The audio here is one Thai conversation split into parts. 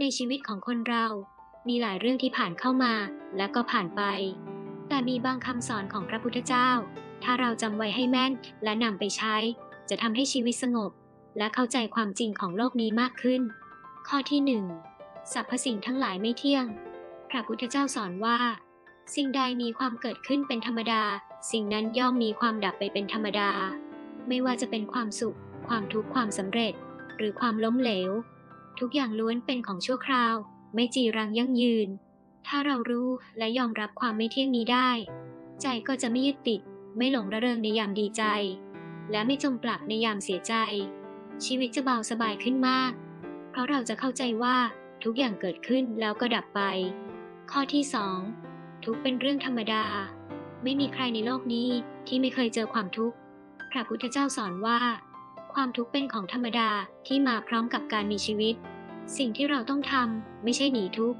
ในชีวิตของคนเรา มีหลายเรื่องที่ผ่านเข้ามาแล้วก็ผ่านไป แต่มีบางคำสอนของพระพุทธเจ้า ถ้าเราจำไว้ให้แม่นและนำไปใช้ จะทำให้ชีวิตสงบ และเข้าใจความจริงของโลกนี้มากขึ้น ข้อที่หนึ่งสรรพสิ่งทั้งหลายไม่เที่ยง พระพุทธเจ้าสอนว่า สิ่งใดมีความเกิดขึ้นเป็นธรรมดา สิ่งนั้นย่อมมีความดับไปเป็นธรรมดา ไม่ว่าจะเป็นความสุข ความทุกข์ความสำเร็จ หรือความล้มเหลว ทุกอย่างล้วนเป็นของชั่วคราว ไม่จีรังยั่งยืน ถ้าเรารู้และยอมรับความไม่เที่ยงนี้ได้ ใจก็จะไม่ยึดติด ไม่หลงระเริงในยามดีใจ และไม่จมปลักในยามเสียใจ ชีวิตจะเบาสบายขึ้นมาก เพราะเราจะเข้าใจว่าทุกอย่างเกิดขึ้นแล้วก็ดับไป ข้อที่สองทุกเป็นเรื่องธรรมดา ไม่มีใครในโลกนี้ที่ไม่เคยเจอความทุกข์ พระพุทธเจ้าสอนว่า ความทุกข์เป็นของธรรมดาที่มาพร้อมกับการมีชีวิต สิ่งที่เราต้องทำไม่ใช่หนีทุกข์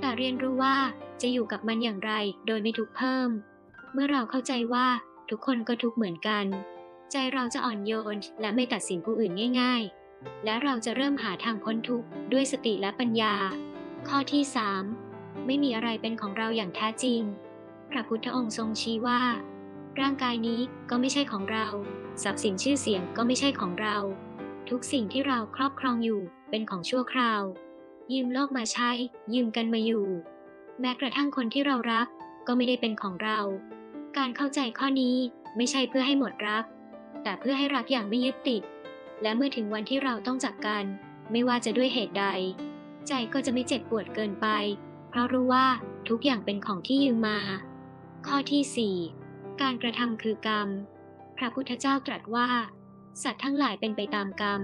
แต่เรียนรู้ว่าจะอยู่กับมันอย่างไรโดยไม่ทุกข์เพิ่ม เมื่อเราเข้าใจว่าทุกคนก็ทุกข์เหมือนกัน ใจเราจะอ่อนโยนและไม่ตัดสินผู้อื่นง่าย ๆ และเราจะเริ่มหาทางพ้นทุกข์ด้วยสติและปัญญา ข้อที่ 3 ไม่มีอะไรเป็นของเราอย่างแท้จริง พระพุทธองค์ทรงชี้ว่า ร่างกายนี้ก็ไม่ใช่ของเรา ทรัพย์สินชื่อเสียงก็ไม่ใช่ของเรา ทุกสิ่งที่เราครอบครองอยู่เป็นของชั่วคราว ยืมโลกมาใช้ ยืมกันมาอยู่ แม้กระทั่งคนที่เรารัก ก็ไม่ได้เป็นของเรา การเข้าใจข้อนี้ไม่ใช่เพื่อให้หมดรัก แต่เพื่อให้รักอย่างไม่ยึดติด และเมื่อถึงวันที่เราต้องจากกัน ไม่ว่าจะด้วยเหตุใด ใจก็จะไม่เจ็บปวดเกินไป เพราะรู้ว่าทุกอย่างเป็นของที่ยืมมา ข้อที่4 การกระทำคือกรรม พระพุทธเจ้าตรัสว่า สัตว์ทั้งหลายเป็นไปตามกรรม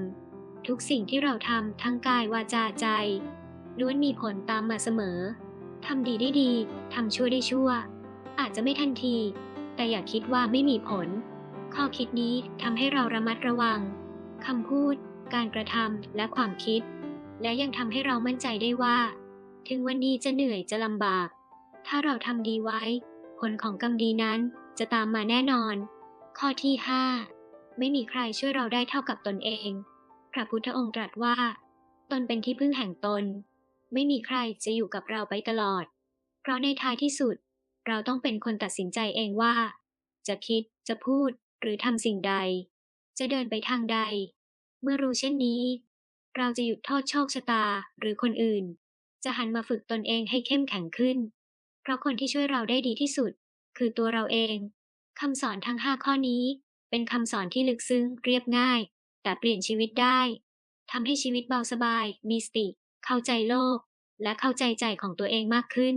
ทุกสิ่งที่เราทำทั้งกายวาจาใจล้วนมีผลตามมาเสมอ ทำดีได้ดี ทำชั่วได้ชั่ว อาจจะไม่ทันที แต่อย่าคิดว่าไม่มีผล ข้อคิดนี้ทำให้เราระมัดระวังคำพูด การกระทำและความคิด และยังทำให้เรามั่นใจได้ว่า ถึงวันนี้จะเหนื่อยจะลำบาก ถ้าเราทำดีไว้ ผลของกรรมดีนั้น จะตามมาแน่นอน ข้อที่5ไม่มีใครช่วยเราได้เท่ากับตนเอง พระพุทธองค์ตรัสว่า ตนเป็นที่พึ่งแห่งตน ไม่มีใครจะอยู่กับเราไปตลอด เพราะในท้ายที่สุด เราต้องเป็นคนตัดสินใจเองว่า จะคิด จะพูด หรือทำสิ่งใด จะเดินไปทางใด เมื่อรู้เช่นนี้ เราจะหยุดโทษโชคชะตาหรือคนอื่น จะหันมาฝึกตนเองให้เข้มแข็งขึ้น เพราะคนที่ช่วยเราได้ดีที่สุด คือตัวเราเองคำสอนทั้ง5ข้อนี้ เป็นคำสอนที่ลึกซึ้งเรียบง่าย แต่เปลี่ยนชีวิตได้ทำให้ชีวิตเบาสบาย มีสติ เข้าใจโลก และเข้าใจใจของตัวเองมากขึ้น